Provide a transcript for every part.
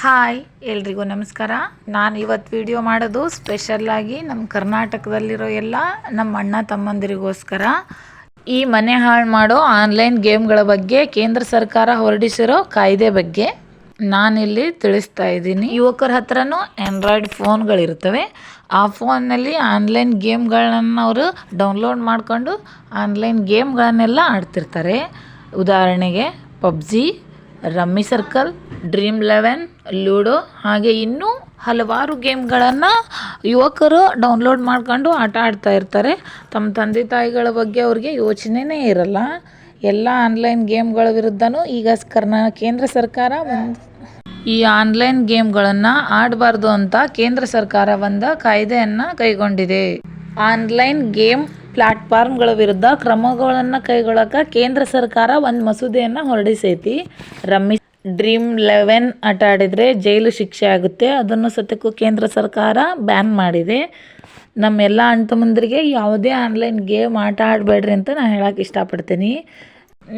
Hi, ಎಲ್ರಿಗೂ ನಮಸ್ಕಾರ. ನಾನು ಇವತ್ತು ವಿಡಿಯೋ ಮಾಡೋದು ಸ್ಪೆಷಲ್ಲಾಗಿ ನಮ್ಮ ಕರ್ನಾಟಕದಲ್ಲಿರೋ ಎಲ್ಲ ನಮ್ಮ ಅಣ್ಣ ತಮ್ಮಂದಿರಿಗೋಸ್ಕರ. ಈ ಮನೆ ಹಾಳು ಮಾಡೋ ಆನ್ಲೈನ್ ಗೇಮ್ಗಳ ಬಗ್ಗೆ ಕೇಂದ್ರ ಸರ್ಕಾರ ಹೊರಡಿಸಿರೋ ಕಾಯ್ದೆ ಬಗ್ಗೆ ನಾನಿಲ್ಲಿ ತಿಳಿಸ್ತಾ ಇದ್ದೀನಿ. ಯುವಕರ ಹತ್ರನೂ ಆ್ಯಂಡ್ರಾಯ್ಡ್ ಫೋನ್ಗಳಿರ್ತವೆ ಆ ಫೋನ್ನಲ್ಲಿ ಆನ್ಲೈನ್ ಗೇಮ್ಗಳನ್ನು ಅವರು ಡೌನ್ಲೋಡ್ ಮಾಡಿಕೊಂಡು ಆನ್ಲೈನ್ ಗೇಮ್ಗಳನ್ನೆಲ್ಲ ಆಡ್ತಿರ್ತಾರೆ. ಉದಾಹರಣೆಗೆ PUBG, rummy circle dream eleven ludo ಹಾಗೆ ಇನ್ನೂ ಹಲವಾರು ಗೇಮ್ಗಳನ್ನು ಯುವಕರು ಡೌನ್ಲೋಡ್ ಮಾಡ್ಕೊಂಡು ಆಟ ಆಡ್ತಾ ಇರ್ತಾರೆ. ತಮ್ಮ ತಂದೆ ತಾಯಿಗಳ ಬಗ್ಗೆ ಅವ್ರಿಗೆ ಯೋಚನೆನೇ ಇರಲ್ಲ. ಎಲ್ಲ ಆನ್ಲೈನ್ ಗೇಮ್ಗಳ ವಿರುದ್ಧನೂ ಈಗ ಕರ್ನಾ ಕೇಂದ್ರ ಸರ್ಕಾರ ಒಂದು ಈ ಆನ್ಲೈನ್ ಗೇಮ್ಗಳನ್ನು ಆಡಬಾರ್ದು ಅಂತ ಕೇಂದ್ರ ಸರ್ಕಾರ ಒಂದು ಕಾಯ್ದೆಯನ್ನು ಕೈಗೊಂಡಿದೆ. ಆನ್ಲೈನ್ ಗೇಮ್ ಪ್ಲಾಟ್ಫಾರ್ಮ್ಗಳ ವಿರುದ್ಧ ಕ್ರಮಗಳನ್ನು ಕೈಗೊಳ್ಳೋಕೆ ಕೇಂದ್ರ ಸರ್ಕಾರ ಒಂದು ಮಸೂದೆಯನ್ನು ಹೊರಡಿಸೈತಿ. ರಮ್ಮಿ ಡ್ರೀಮ್ ಲೆವೆನ್ ಆಟ ಆಡಿದರೆ ಜೈಲು ಶಿಕ್ಷೆ ಆಗುತ್ತೆ. ಅದನ್ನು ಸತ್ಯಕ್ಕೂ ಕೇಂದ್ರ ಸರ್ಕಾರ ಬ್ಯಾನ್ ಮಾಡಿದೆ. ನಮ್ಮೆಲ್ಲ ಅಣ್ಣ ಯಾವುದೇ ಆನ್ಲೈನ್ ಗೇಮ್ ಆಟ ಆಡಬೇಡ್ರಿ ಅಂತ ನಾನು ಹೇಳಕ್ಕೆ ಇಷ್ಟಪಡ್ತೀನಿ.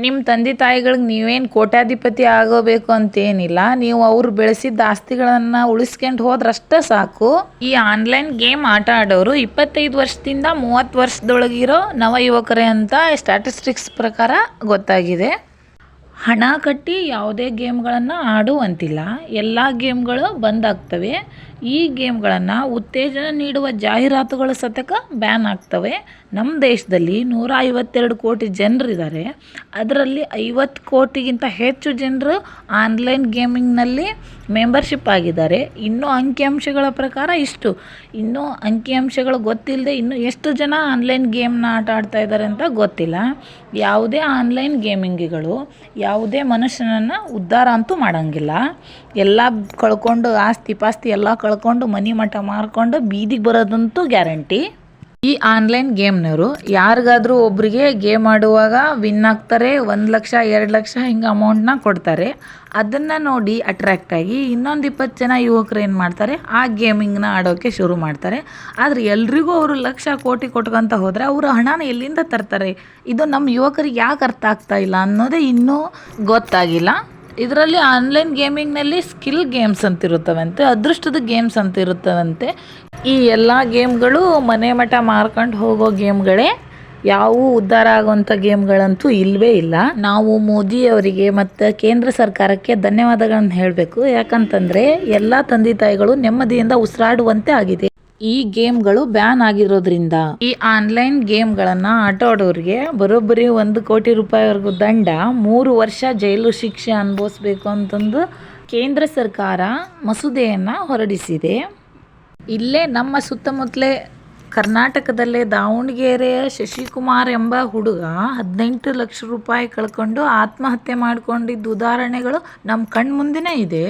ನಿಮ್ಮ ತಂದೆ ತಾಯಿಗಳಿಗೆ ನೀವೇನು ಕೋಟ್ಯಾಧಿಪತಿ ಆಗೋಬೇಕು ಅಂತೇನಿಲ್ಲ. ನೀವು ಅವರು ಬೆಳೆಸಿದ ಆಸ್ತಿಗಳನ್ನು ಉಳಿಸ್ಕೊಂಡು ಹೋದ್ರಷ್ಟೇ ಸಾಕು. ಈ ಆನ್ಲೈನ್ ಗೇಮ್ ಆಟ ಆಡೋರು ಇಪ್ಪತ್ತೈದು ವರ್ಷದಿಂದ ಮೂವತ್ತು ವರ್ಷದೊಳಗಿರೋ ನವ ಯುವಕರೇ ಅಂತ ಸ್ಟ್ಯಾಟಿಸ್ಟಿಕ್ಸ್ ಪ್ರಕಾರ ಗೊತ್ತಾಗಿದೆ. ಹಣ ಕಟ್ಟಿ ಯಾವುದೇ ಗೇಮ್ಗಳನ್ನು ಆಡುವಂತಿಲ್ಲ. ಎಲ್ಲ ಗೇಮ್ಗಳು ಬಂದಾಗ್ತವೆ. ಈ ಗೇಮ್ಗಳನ್ನು ಉತ್ತೇಜನ ನೀಡುವ ಜಾಹೀರಾತುಗಳು ಸತಕ ಬ್ಯಾನ್ ಆಗ್ತವೆ. ನಮ್ಮ ದೇಶದಲ್ಲಿ ನೂರ ಐವತ್ತೆರಡು ಕೋಟಿ ಜನರಿದ್ದಾರೆ. ಅದರಲ್ಲಿ ಐವತ್ತು ಕೋಟಿಗಿಂತ ಹೆಚ್ಚು ಜನರು ಆನ್ಲೈನ್ ಗೇಮಿಂಗ್ನಲ್ಲಿ ಮೆಂಬರ್ಶಿಪ್ ಆಗಿದ್ದಾರೆ. ಇನ್ನೂ ಅಂಕಿಅಂಶಗಳ ಪ್ರಕಾರ ಇಷ್ಟು. ಇನ್ನೂ ಅಂಕಿಅಂಶಗಳು ಗೊತ್ತಿಲ್ಲದೆ ಇನ್ನೂ ಎಷ್ಟು ಜನ ಆನ್ಲೈನ್ ಗೇಮ್ನ ಆಟ ಆಡ್ತಾ ಇದ್ದಾರೆ ಅಂತ ಗೊತ್ತಿಲ್ಲ. ಯಾವುದೇ ಆನ್ಲೈನ್ ಗೇಮಿಂಗ್ಗಳು ಯಾವುದೇ ಮನುಷ್ಯನನ್ನು ಉದ್ಧಾರ ಅಂತೂ ಮಾಡೋಂಗಿಲ್ಲ. ಎಲ್ಲ ಕಳ್ಕೊಂಡು ಆಸ್ತಿ ಪಾಸ್ತಿ ಎಲ್ಲ ಕಳ್ಕೊಂಡು ಮನೆ ಮಠ ಮಾರ್ಕೊಂಡು ಬೀದಿಗೆ ಬರೋದಂತೂ ಗ್ಯಾರಂಟಿ. ಈ ಆನ್ಲೈನ್ ಗೇಮ್ನವರು ಯಾರಿಗಾದರೂ ಒಬ್ಬರಿಗೆ ಗೇಮ್ ಆಡುವಾಗ ವಿನ್ ಆಗ್ತಾರೆ, ಒಂದು ಲಕ್ಷ, ಎರಡು ಲಕ್ಷ ಹಿಂಗೆ ಅಮೌಂಟ್ನ ಕೊಡ್ತಾರೆ. ಅದನ್ನು ನೋಡಿ ಅಟ್ರ್ಯಾಕ್ಟ್ ಆಗಿ ಇನ್ನೊಂದು ಇಪ್ಪತ್ತು ಜನ ಯುವಕರು ಏನು ಮಾಡ್ತಾರೆ, ಆ ಗೇಮಿಂಗ್ನ ಆಡೋಕ್ಕೆ ಶುರು ಮಾಡ್ತಾರೆ. ಆದರೆ ಎಲ್ರಿಗೂ ಅವರು ಲಕ್ಷ, ಕೋಟಿ ಕೊಟ್ಕೊಂತ ಹೋದರೆ ಅವರು ಹಣನ ಎಲ್ಲಿಂದ ತರ್ತಾರೆ? ಇದು ನಮ್ಮ ಯುವಕರಿಗೆ ಯಾಕೆ ಅರ್ಥ ಆಗ್ತಾ ಇಲ್ಲ ಅನ್ನೋದೇ ಇನ್ನೂ ಗೊತ್ತಾಗಿಲ್ಲ. ಇದರಲ್ಲಿ ಆನ್ಲೈನ್ ಗೇಮಿಂಗ್ನಲ್ಲಿ ಸ್ಕಿಲ್ ಗೇಮ್ಸ್ ಅಂತ ಇರುತ್ತವಂತೆ ಅದೃಷ್ಟದ ಗೇಮ್ಸ್ ಅಂತ. ಇರುತ್ತವಂತೆ ಈ ಎಲ್ಲ ಗೇಮ್ಗಳು ಮನೆ ಮಠ ಮಾರ್ಕೊಂಡು ಹೋಗೋ ಗೇಮ್ಗಳೇ. ಯಾವುವು ಉದ್ಧಾರ ಆಗುವಂಥ ಗೇಮ್ಗಳಂತೂ ಇಲ್ಲವೇ ಇಲ್ಲ. ನಾವು ಮೋದಿಯವರಿಗೆ ಮತ್ತು ಕೇಂದ್ರ ಸರ್ಕಾರಕ್ಕೆ ಧನ್ಯವಾದಗಳನ್ನು ಹೇಳಬೇಕು. ಯಾಕಂತಂದರೆ ಎಲ್ಲ ತಂದೆ ತಾಯಿಗಳು ನೆಮ್ಮದಿಯಿಂದ ಉಸಿರಾಡುವಂತೆ ಆಗಿದೆ. ಈ ಗೇಮ್ಗಳು ಬ್ಯಾನ್ ಆಗಿರೋದ್ರಿಂದ ಈ ಆನ್ಲೈನ್ ಗೇಮ್ಗಳನ್ನು ಆಟ ಆಡೋರಿಗೆ ಬರೋಬ್ಬರಿ ಒಂದು ಕೋಟಿ ರೂಪಾಯಿವರೆಗೂ ದಂಡ, ಮೂರು ವರ್ಷ ಜೈಲು ಶಿಕ್ಷೆ ಅನುಭವಿಸ್ಬೇಕು ಅಂತಂದು ಕೇಂದ್ರ ಸರ್ಕಾರ ಮಸೂದೆಯನ್ನು ಹೊರಡಿಸಿದೆ. ಇಲ್ಲೇ ನಮ್ಮ ಸುತ್ತಮುತ್ತಲೇ ಕರ್ನಾಟಕದಲ್ಲೇ ದಾವಣಗೆರೆಯ ಶಶಿಕುಮಾರ್ ಎಂಬ ಹುಡುಗ ಹದಿನೆಂಟು ಲಕ್ಷ ರೂಪಾಯಿ ಕಳ್ಕೊಂಡು ಆತ್ಮಹತ್ಯೆ ಮಾಡಿಕೊಂಡಿದ್ದ ಉದಾಹರಣೆಗಳು ನಮ್ಮ ಕಣ್ಮುಂದೆನೇ ಇದೆ.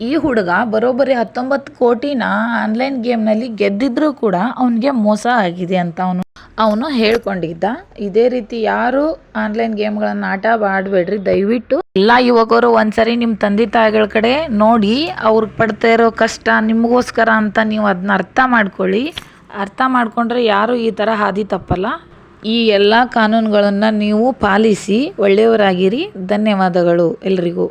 ಈ ಹುಡುಗ ಬರೋಬ್ಬರಿ ಹತ್ತೊಂಬತ್ತು ಕೋಟಿನ ಆನ್ಲೈನ್ ಗೇಮ್ನಲ್ಲಿ ಗೆದ್ದಿದ್ರೂ ಕೂಡ ಅವನಿಗೆ ಮೋಸ ಆಗಿದೆ ಅಂತ ಅವನು ಅವನು ಹೇಳ್ಕೊಂಡಿದ್ದ. ಇದೇ ರೀತಿ ಯಾರು ಆನ್ಲೈನ್ ಗೇಮ್ಗಳನ್ನು ಆಟ ಆಡಬೇಡ್ರಿ. ದಯವಿಟ್ಟು ಎಲ್ಲ ಯುವಕರು ಒಂದ್ಸರಿ ನಿಮ್ಮ ತಂದೆ ತಾಯಿಗಳ ಕಡೆ ನೋಡಿ ಅವ್ರಿಗೆ ಪಡ್ತಾ ಇರೋ ಕಷ್ಟ ನಿಮಗೋಸ್ಕರ ಅಂತ ನೀವು ಅದನ್ನ ಅರ್ಥ ಮಾಡ್ಕೊಳ್ಳಿ. ಅರ್ಥ ಮಾಡಿಕೊಂಡ್ರೆ ಯಾರು ಈ ಥರ ಹಾದಿ ತಪ್ಪಲ್ಲ. ಈ ಎಲ್ಲ ಕಾನೂನುಗಳನ್ನು ನೀವು ಪಾಲಿಸಿ ಒಳ್ಳೆಯವರಾಗಿರಿ. ಧನ್ಯವಾದಗಳು ಎಲ್ರಿಗೂ.